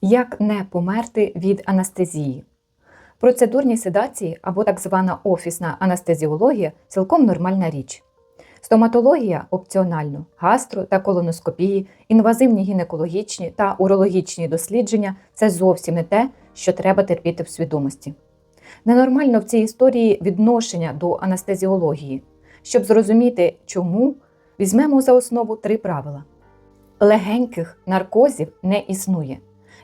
Як не померти від анестезії? Процедурні седації або так звана офісна анестезіологія цілком нормальна річ. Стоматологія опціонально, гастро та колоноскопії, інвазивні гінекологічні та урологічні дослідження це зовсім не те, що треба терпіти в свідомості. Ненормально в цій історії відношення до анестезіології. Щоб зрозуміти, чому, візьмемо за основу три правила: легеньких наркозів не існує.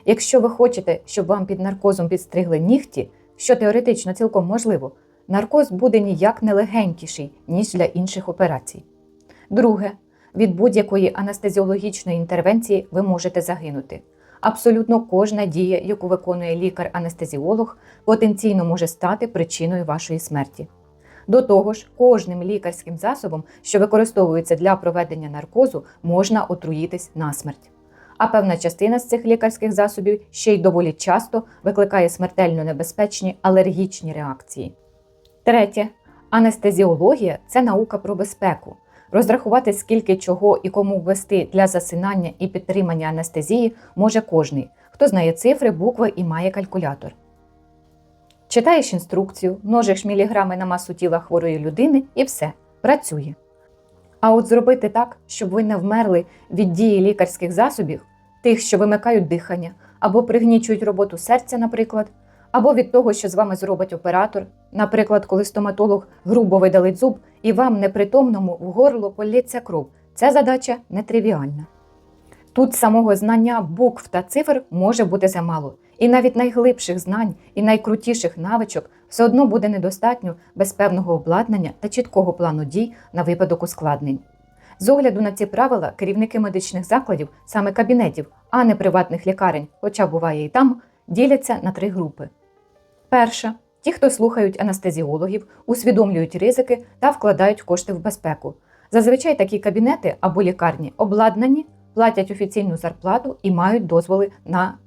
Якщо ви хочете, щоб вам під наркозом підстригли нігті, що теоретично цілком можливо, наркоз буде ніяк не легенькіший, ніж для інших операцій. Друге, від будь-якої анестезіологічної інтервенції ви можете загинути. Абсолютно кожна дія, яку виконує лікар-анестезіолог, потенційно може стати причиною вашої смерті. До того ж, кожним лікарським засобом, що використовується для проведення наркозу, можна отруїтись насмерть. А певна частина з цих лікарських засобів ще й доволі часто викликає смертельно небезпечні алергічні реакції. Третє, анестезіологія це наука про безпеку. Розрахувати, скільки чого і кому ввести для засинання і підтримання анестезії може кожний, хто знає цифри, букви і має калькулятор. Читаєш інструкцію, множиш міліграми на масу тіла хворої людини і все, працює. А от зробити так, щоб ви не вмерли від дії лікарських засобів, тих, що вимикають дихання, або пригнічують роботу серця, наприклад, або від того, що з вами зробить оператор, наприклад, коли стоматолог грубо видалить зуб і вам непритомному в горло полється кров. Ця задача нетривіальна. Тут самого знання букв та цифр може бути замало, і навіть найглибших знань і найкрутіших навичок все одно буде недостатньо без певного обладнання та чіткого плану дій на випадок ускладнень. З огляду на ці правила керівники медичних закладів, саме кабінетів, а не приватних лікарень, хоча буває і там, діляться на три групи. Перша ті, хто слухають анестезіологів, усвідомлюють ризики та вкладають кошти в безпеку. Зазвичай такі кабінети або лікарні обладнані, платять офіційну зарплату і мають дозволи на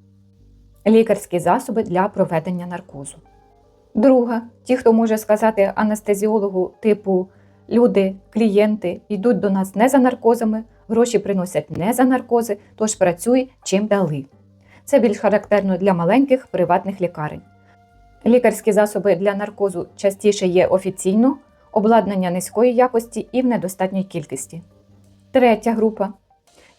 лікарські засоби для проведення наркозу. Друга, ті, хто може сказати анестезіологу типу люди, клієнти йдуть до нас не за наркозами, гроші приносять не за наркози, тож працюй чим дали. Це більш характерно для маленьких приватних лікарень. Лікарські засоби для наркозу частіше є офіційно, обладнання низької якості і в недостатній кількості. Третя група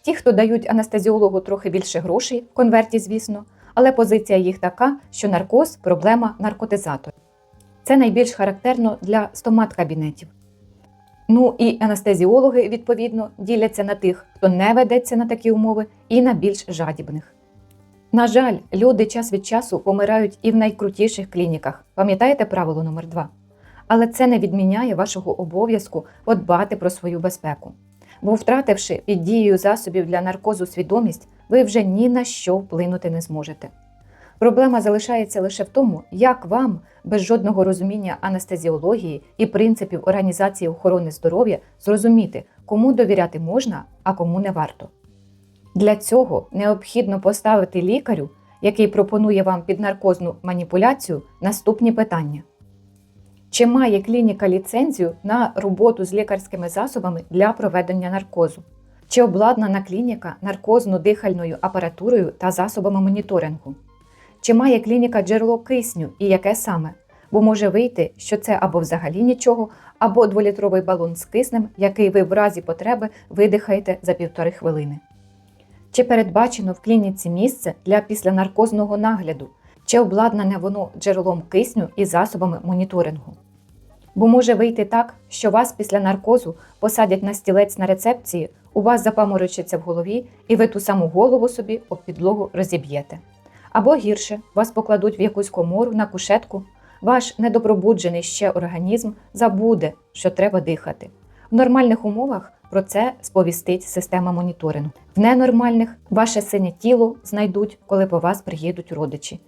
ті, хто дають анестезіологу трохи більше грошей, в конверті, звісно, але позиція їх така, що наркоз проблема наркотизаторів. Це найбільш характерно для стомат-кабінетів. Ну і анестезіологи, відповідно, діляться на тих, хто не ведеться на такі умови, і на більш жадібних. На жаль, люди час від часу помирають і в найкрутіших клініках. Пам'ятаєте правило номер 2 Але це не відміняє вашого обов'язку подбати про свою безпеку. Бо, втративши під дією засобів для наркозу свідомість, ви вже ні на що вплинути не зможете. Проблема залишається лише в тому, як вам, без жодного розуміння анестезіології і принципів організації охорони здоров'я, зрозуміти, кому довіряти можна, а кому не варто. Для цього необхідно поставити лікарю, який пропонує вам піднаркозну маніпуляцію, наступні питання. Чи має клініка ліцензію на роботу з лікарськими засобами для проведення наркозу? Чи обладнана клініка наркозно-дихальною апаратурою та засобами моніторингу? Чи має клініка джерело кисню і яке саме? Бо може вийти, що це або взагалі нічого, або дволітровий балон з киснем, який ви в разі потреби видихаєте за півтори хвилини. Чи передбачено в клініці місце для післянаркозного нагляду, чи обладнане воно джерелом кисню і засобами моніторингу? Бо може вийти так, що вас після наркозу посадять на стілець на рецепції, у вас запаморочиться в голові, і ви ту саму голову собі об підлогу розіб'єте. Або гірше, вас покладуть в якусь комору на кушетку, ваш недопробуджений ще організм забуде, що треба дихати. В нормальних умовах про це сповістить система моніторингу. В ненормальних ваше синє тіло знайдуть, коли по вас приїдуть родичі,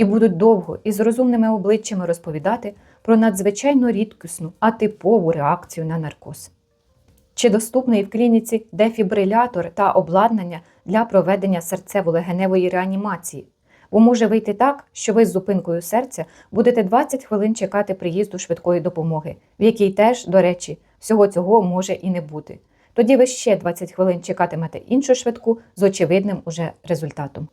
і будуть довго і з розумними обличчями розповідати про надзвичайно рідкісну, атипову реакцію на наркоз. Чи доступний в клініці дефібрилятор та обладнання для проведення серцево-легеневої реанімації? Бо може вийти так, що ви з зупинкою серця будете 20 хвилин чекати приїзду швидкої допомоги, в якій теж, до речі, всього цього може і не бути. Тоді ви ще 20 хвилин чекатимете іншу швидку з очевидним уже результатом.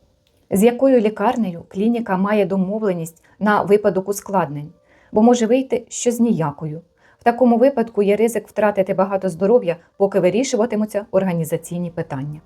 З якою лікарнею клініка має домовленість на випадок ускладнень, бо може вийти, що з ніякою. В такому випадку є ризик втратити багато здоров'я, поки вирішуватимуться організаційні питання.